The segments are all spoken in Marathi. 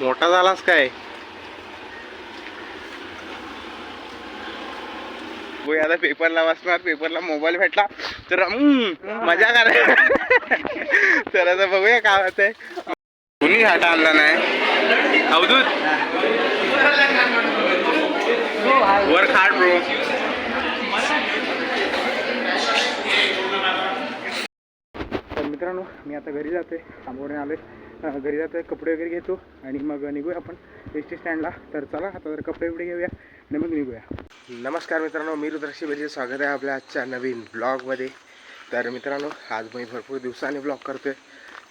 मोठा झालास काय? होय आता पेपरला वाचणार पेपरला मोबाईल भेटला. तर मजा करा. तर आता बघूया काय होतंय. कुणी हाटा आणला नाही? अवधूत. वर खाट ब्रो तर मित्रांनो मी आता घरी जाते थांबवणे आले घरी जातो कपडे वगैरे घेतो आणि मग निघूया आपण. एस टी स्टँडला. तर चला आता जर कपडे वगैरे घेऊया आणि मग निघूया. नमस्कार मित्रांनो मी रुद्रशी बेली स्वागत आहे आपल्या आजच्या नवीन ब्लॉगमध्ये. तर मित्रांनो आज मी भरपूर दिवसांनी ब्लॉग करतोय.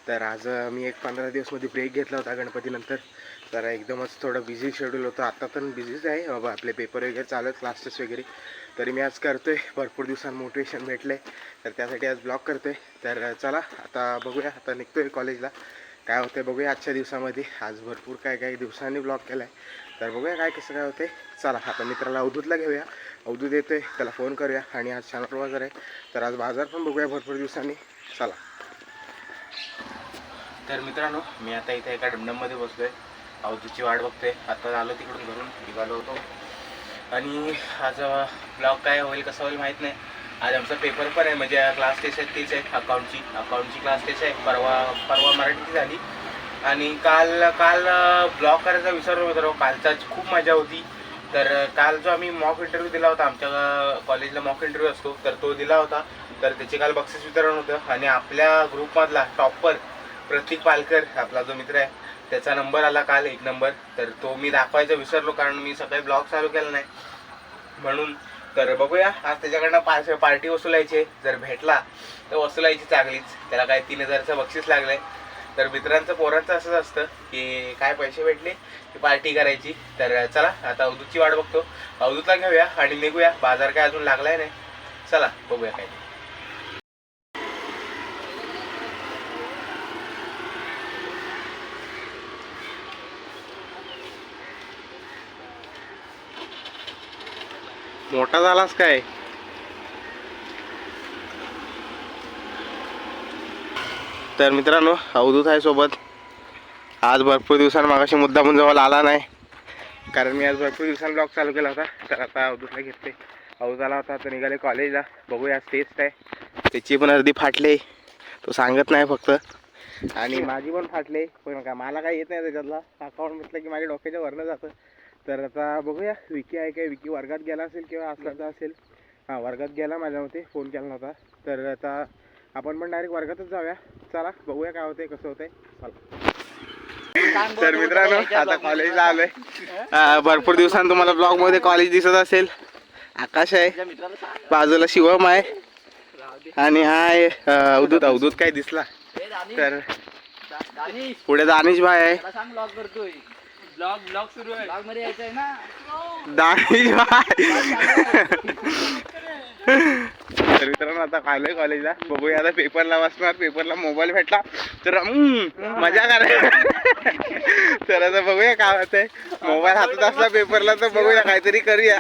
तर आज मी एक पंधरा दिवसमध्ये ब्रेक घेतला होता गणपतीनंतर. तर एकदमच थोडं बिझी शेड्यूल होतं. आत्ता पण बिझीच आहे. बाबा आपले पेपर वगैरे चालू आहेत क्लासेस वगैरे. तरी मी आज करतो आहे भरपूर दिवसांनी मोटिवेशन भेटले तर त्यासाठी आज ब्लॉग आहे तर चला आता बघूया. आता निघतो आहे कॉलेजला काय होते बघूया आजच्या दिवसामध्ये. आज भरपूर काय काही दिवसांनी ब्लॉग केला आहे तर बघूया काय कसं काय होते चला आता मित्राला अवधूतला घेऊया. अवधूत येतोय त्याला फोन करूया. आणि आज शनिवार बाजार आहे. तर आज बाजार पण बघूया भरपूर दिवसांनी. चला. तर मित्रांनो मी आता इथे एका डमडममध्ये बसलोय. अवधूतची वाट बघतोय. आता आलो तिकडून घरून. निघालो होतो. आणि आज ब्लॉग काय होईल कसं होईल माहीत नाही. आज आमचा पेपर पण आहे म्हणजे क्लास टेस्ट आहे तीच आहे अकाउंटची अकाउंटची क्लास टेस्ट आहे परवा परवा मराठीची झाली. आणि काल काल ब्लॉग करायचा विसरलो होतो राव. कालचाच खूप मजा होती. तर काल जो आम्ही मॉक इंटरव्ह्यू दिला होता आमच्या कॉलेजला मॉक इंटरव्ह्यू असतो तर तो दिला होता. तर त्याचे काल बक्षीस वितरण होतं. आणि आपल्या ग्रुपमधला टॉपर प्रतीक पालकर आपला जो मित्र आहे त्याचा नंबर आला काल एक नंबर तर तो मी दाखवायचा विसरलो कारण मी सकाळी ब्लॉग चालू केला नाही. म्हणून तर बघूया. आज त्याच्याकडनं पाच पार्टी वसुलायची जर भेटला तर वसुलायची चांगलीच. त्याला काय तीन हजारचं बक्षीस लागलंय. तर मित्रांचं पोरांचं असंच असतं की काय पैसे भेटले की पार्टी करायची. तर चला आता अवधूतची वाट बघतो. अवधूतला घेऊया आणि निघूया. बाजार काय अजून लागलाय नाही. चला बघूया काय. मोठा झालास काय? तर मित्रांनो अवधूत आहे सोबत. आज भरपूर दिवसांनी मागाशी मुद्दामून जवळ आला नाही. कारण मी आज भरपूर दिवसांनी ब्लॉग चालू केला होता. तर आता अवधूतला घेतले. अवधूत आला होता तर निघाले कॉलेजला बघूया टेस्ट आहे त्याची पण अर्धी फाटले. तो सांगत नाही फक्त. आणि माझी पण फाटले. पण का मला काय येत नाही त्याच्यातला. अकाउंट म्हटलं की माझ्या डोक्याच्या वरनं जातं. तर आता बघूया विकी आहे काय? विकी वर्गात गेला असेल किंवा असला असेल? हां वर्गात गेला माझ्या मते फोन केला नव्हता. तर आता आपण पण डायरेक्ट वर्गातच जाऊया. चला बघूया काय होतंय कसं होतंय. चला. तर मित्रांनो आता कॉलेजला आलोय. भरपूर दिवसांनी तुम्हाला ब्लॉगमध्ये कॉलेज दिसत असेल. आकाश आहे. बाजूला शिवम आहे. आणि हा आहे अं, अवधूत. अवधूत काय दिसला. तर पुढे दानिश भाई आहे. ब्लॉग करतोय ब्लॉग ब्लॉग सुरू आहे. ब्लॉगमध्ये यायचंय ना? दानिश भाई तर मित्रांनो आता आलोय कॉलेजला बघूया आता पेपरला वाचणार पेपरला मोबाईल भेटला. तर मजा करा तर आता बघूया काय होतंय. मोबाईल हातात असला पेपरला तर बघूया काहीतरी करूया.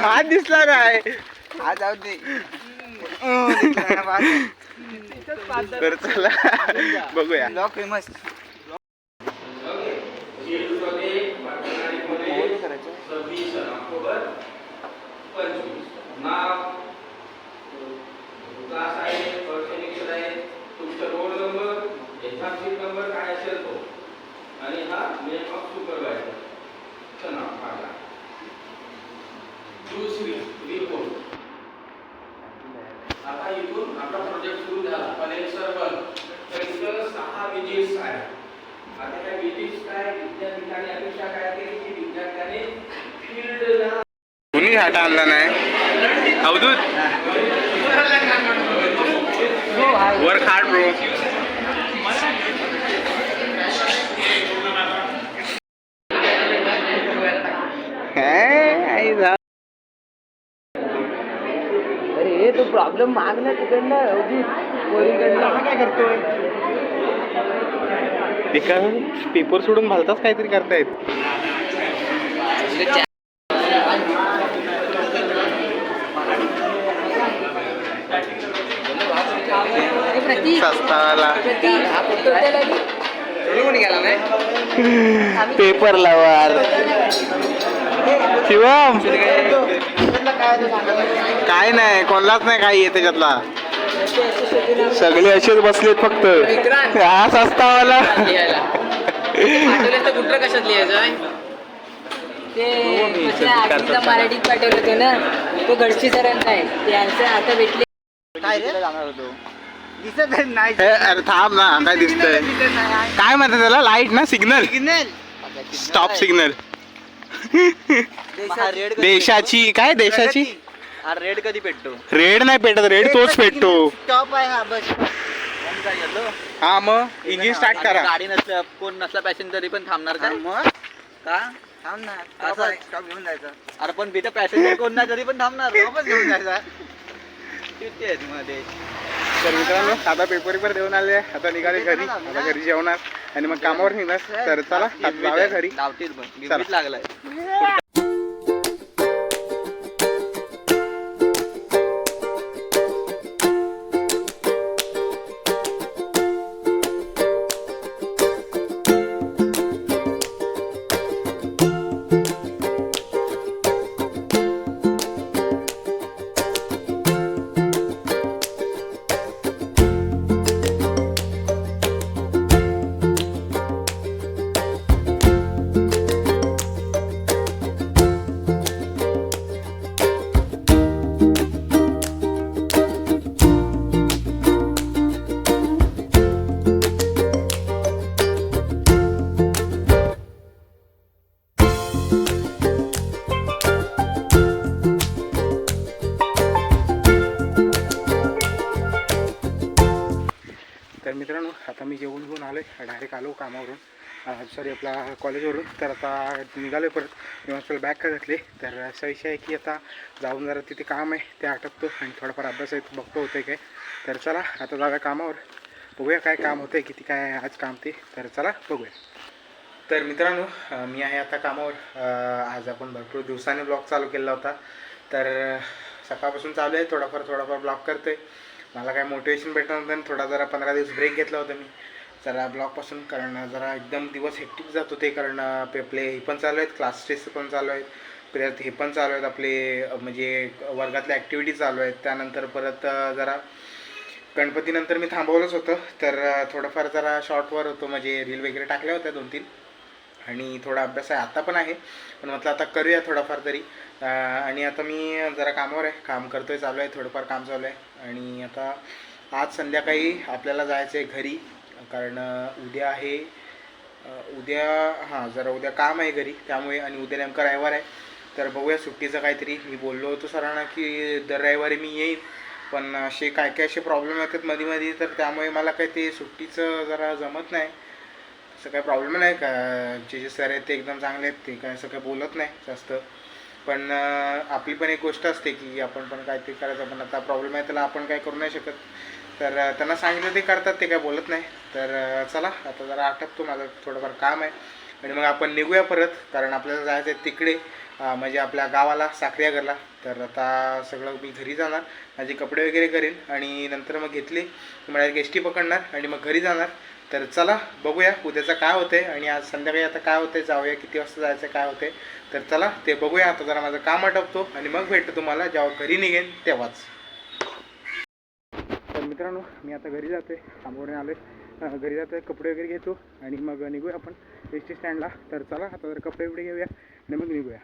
हात दिसला काय? हा जाऊ दे. तर चला बघूया. ब्लॉग नाव क्लास आहे वर्षनिक्षर आहे तुमचा रोल नंबर एथार्सिक नंबर काय असेल तो. आणि हा नेम ऑफ सुपरवायझर नाव काढला दुसरी रिपोर्ट आता इथून आपला प्रोजेक्ट सुरू झाला. पण एक सर्वर तर इथं सहा विजिट्स आहे. आता त्या विजिट्स काय? विद्यापीठाने अपेक्षा काय केली की विद्यार्थ्याने फील्डला कुणी हाटा आणला नाही? अवधूत. वर खाट ब्रो अरे तो प्रॉब्लेम माग ना तिकडनं अवधूत. पोरीकडनं. काय करतोय? पेपर सोडून भलताच काहीतरी करतायत? सस्तावाला पेपर लावा शिवम. काय नाही कोणालाच नाही काही आहे त्याच्यातला. सगळे असेच बसलेत फक्त. हा सस्ता वाला पाठवलं तर कुठं कशात लिहायचं ते मराठीत पाठवलं ते ना. तो गडची सरांचा आहे. ते आता भेटले. हे, अरे थांब ना काय दिसतंय? काय म्हणतात त्याला? लाइट ना? सिग्नल स्टॉप सिग्नल देशाची. काय देशाची? रेड कधी भेटतो रेड नाही पेटत रेड तोच पेटतो. स्टॉप आहे हा बस. हा मग इंजिन स्टार्ट करा. गाडी नसल्या कोण नसला पॅसेंजर तरी पण थांबणार का? मग? का? थांबणार असं? स्टॉप घेऊन जायचा. अरे पण तिथं पॅसेंजर कोण नाही तरी पण थांबणार. वापस घेऊन जायचा. किती आहेत मध्ये तर मित्रांनो आता पेपर पेपर देऊन आले आता निघाले घरी. आता घरी जेवणार. आणि मग कामावर निघणार. तर चला आता जाऊया घरी. लागलाय. आलो आलो कामावरून. सॉरी आपला कॉलेजवरून. तर आता निघालो परत. मी चल बॅग का घातले? तर असा विषय आहे की आता जाऊन जरा तिथे काम आहे ते आटपतो आणि थोडाफार अभ्यास आहे बघतो होतं काय. तर चला आता जाऊया कामावर. बघूया काय काम होतं आहे किती काय आहे आज काम ते. तर चला बघूया. तर मित्रांनो मी आहे आता कामावर. आज आपण भरपूर दिवसाने ब्लॉग चालू केला होता. तर सकाळपासून चालू आहे थोडाफार थोडाफार ब्लॉग करतोय. मला काय मोटिवेशन भेटलं नव्हतं आणि थोडा जरा पंधरा दिवस ब्रेक घेतला होता मी. जरा ब्लॉगपासून करणं जरा एकदम दिवस हेक्टिक जात होते करणं अं, आपले हे पण चालू आहेत क्लास टेस्ट पण चालू आहेत. परत हे पण चालू आहेत आपले म्हणजे वर्गातल्या ॲक्टिव्हिटी चालू आहेत. त्यानंतर परत जरा गणपतीनंतर मी थांबवलंच होतं. तर थोडंफार जरा शॉर्टवर होतो म्हणजे रील वगैरे टाकल्या होत्या दोन तीन आणि थोडा अभ्यास आहे आता पण आहे. पण म्हटलं आता करूया थोडाफार तरी. आणि आता मी जरा कामावर आहे काम करतोय चालू आहे थोडंफार काम चालू आहे. आणि आता आज संध्याकाळी आपल्याला जायचं आहे घरी. कारण उद्या आहे उद्या हां जरा उद्या काम आहे घरी त्यामुळे आणि उद्या नेमका रविवार आहे. तर बघूया सुट्टीचं काहीतरी. मी बोललो होतो सरांना की दर रविवारी मी येईन पण असे काय काय असे प्रॉब्लेम येतात मध्ये मध्ये तर त्यामुळे मला काही ते सुट्टीचं जरा जमत नाही. असं काही प्रॉब्लेम नाही का? जे जे सर आहेत ते एकदम चांगले आहेत ते काय असं काही बोलत नाही जास्त. पण आपली पण एक गोष्ट असते की आपण पण काय ते करायचं पण आता प्रॉब्लेम आहे त्याला आपण काय करू नाही शकत. तर त्यांना सांगितलं ते करतात ते काय बोलत नाही. तर चला आता जरा आटपतो माझं थोडंफार काम आहे. आणि मग आपण निघूया परत कारण आपल्याला जायचं आहे तिकडे म्हणजे आपल्या गावाला साखरियागरला. तर आता सगळं मी घरी जाणार माझे कपडे वगैरे करेन आणि नंतर मग घेतले मला एस टी पकडणार आणि मग घरी जाणार. तर चला बघूया उद्याचं काय होतंय आणि आज संध्याकाळी आता काय होतंय जाऊया किती वाजता जायचं काय होतंय. तर चला ते बघूया आता जरा माझं काम आटपतो आणि मग भेटतो तुम्हाला जेव्हा घरी निघेन तेव्हाच. मित्रांनो मी आता घरी जातोय थांबवणे आलोय. अं, घरी जातोय कपडे वगैरे घेतो आणि मग निघूया आपण एस टी स्टँडला. तर चला आता जर कपडे वगैरे घेऊया आणि मग निघूया.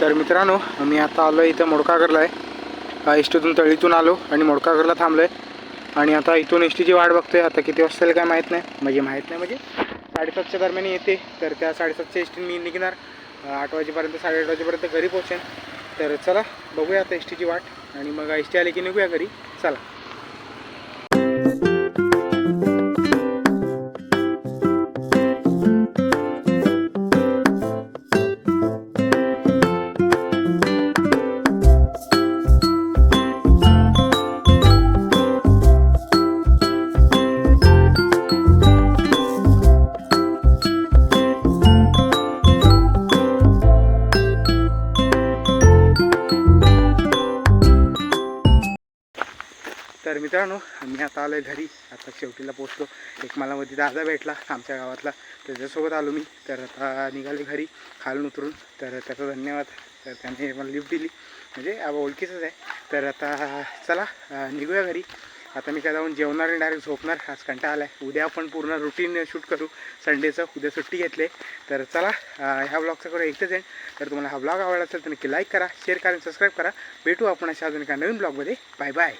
तर मित्रांनो मी आता आलो आहे इथं मोडकागरला आहे. इष्टीतून तळीतून आलो आणि मोडकागरला थांबलो आहे आणि आता इथून एस टीची वाट बघतोय. आता किती वाजता येईल काय माहीत नाही. म्हणजे माहीत नाही म्हणजे साडेसातच्या दरम्यान येते. तर त्या साडेसातच्या एस टी मी निघणार. आठ वाजेपर्यंत साडेआठ वाजेपर्यंत घरी पोहोचेन. तर चला बघूया आता एस टीची वाट. आणि मग एस टी आली की निघूया घरी. चला. मित्रांनो मी आता आलो आहे घरी. आता शेवटीला पोचलो. एक मला मध्ये दादा भेटला आमच्या गावातला. त्याच्यासोबत आलो मी. तर आता निघाले घरी खालून उतरून. तर त्याचा धन्यवाद. तर त्याने मला लिफ्ट दिली. म्हणजे आबा ओळखीचंच आहे. तर आता चला निघूया घरी. आता मी काय जाऊन जेवणार आणि डायरेक्ट झोपणार. आज कंटा आला आहे उद्या आपण पूर्ण रुटीन शूट करू. संडेचं उद्या सुट्टी घेतली आहे. तर चला ह्या ब्लॉगचा करू एकच आहे तर तुम्हाला हा ब्लॉग आवडला असेल तर नक्की लाईक करा शेअर करा आणि सबस्क्राईब करा. भेटू आपण अशा अजून एका नवीन ब्लॉगमध्ये बाय बाय